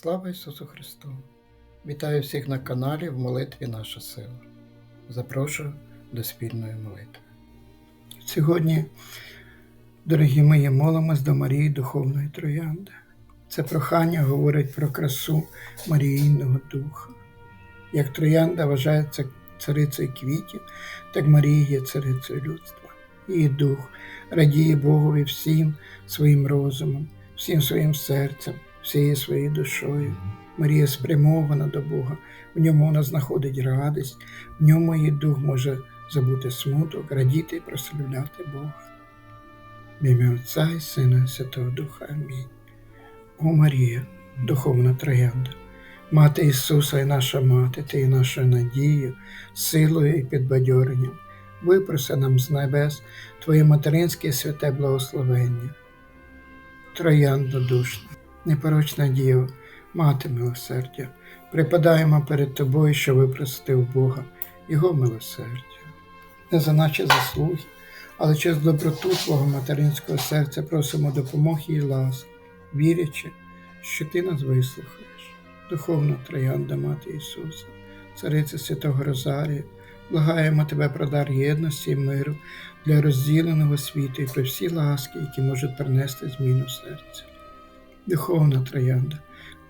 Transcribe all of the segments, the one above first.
Слава Ісусу Христу! Вітаю всіх на каналі в молитві Наша сила. Запрошую до спільної молитви. Сьогодні, дорогі мої, молимось до Марії Духовної Троянди. Це прохання говорить про красу Марійного Духа. Як троянда вважається царицею квітів, так Марія є царицею людства. Її дух радіє Богові всім своїм розумом, всім своїм серцем, всією своєю душою. Марія спрямована до Бога, в ньому вона знаходить радість, в ньому її дух може забути смуток, радіти і прославляти Бога. В ім'я Отця і Сина і Святого Духа. Амінь. О Марія, духовна троянда, Мати Ісуса і наша мати, Ти є нашою надією, силою і підбадьоренням. Випроси нам з небес Твоє материнське святе благословення. Троянда душна, непорочна Діва, мати милосердя, припадаємо перед Тобою, що випросити у Бога Його милосердя. Не за наші заслуги, але через доброту Твого материнського серця просимо допомоги і ласки, вірячи, що Ти нас вислухаєш. Духовна троянда Мати Ісуса, Цариця Святого Розарія, благаємо Тебе про дар єдності і миру для розділеного світу і про всі ласки, які можуть принести зміну серця. Духовна троянда,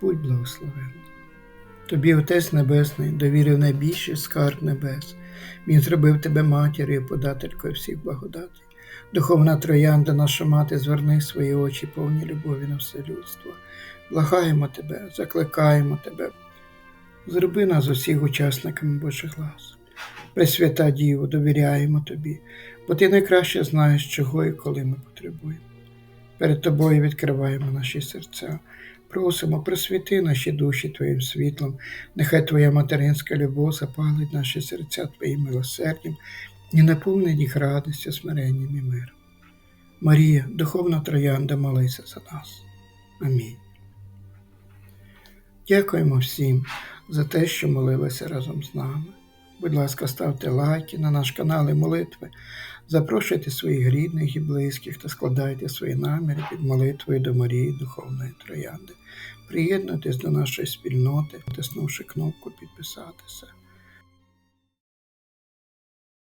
будь благословенна. Тобі Отець Небесний довірив найбільший скарб небес. Він зробив тебе матір'ю подателькою всіх благодатей. Духовна троянда, наша мати, зверни свої очі повні любові на все людство. Благаємо тебе, закликаємо тебе. Зроби нас усіх учасниками Божих ласк. Пресвята Діво, довіряємо тобі, бо ти найкраще знаєш, чого і коли ми потребуємо. Перед тобою відкриваємо наші серця, просимо, просвіти наші душі Твоїм світлом, нехай Твоя материнська любов запалить наші серця Твоїм милосердям і наповнить їх радістю, смиренням і миром. Марія, духовна троянда, молися за нас. Амінь. Дякуємо всім за те, що молилися разом з нами. Будь ласка, ставте лайки на наш канал і молитви, запрошуйте своїх рідних і близьких та складайте свої наміри під молитвою до Марії Духовної Троянди. Приєднуйтесь до нашої спільноти, втиснувши кнопку підписатися.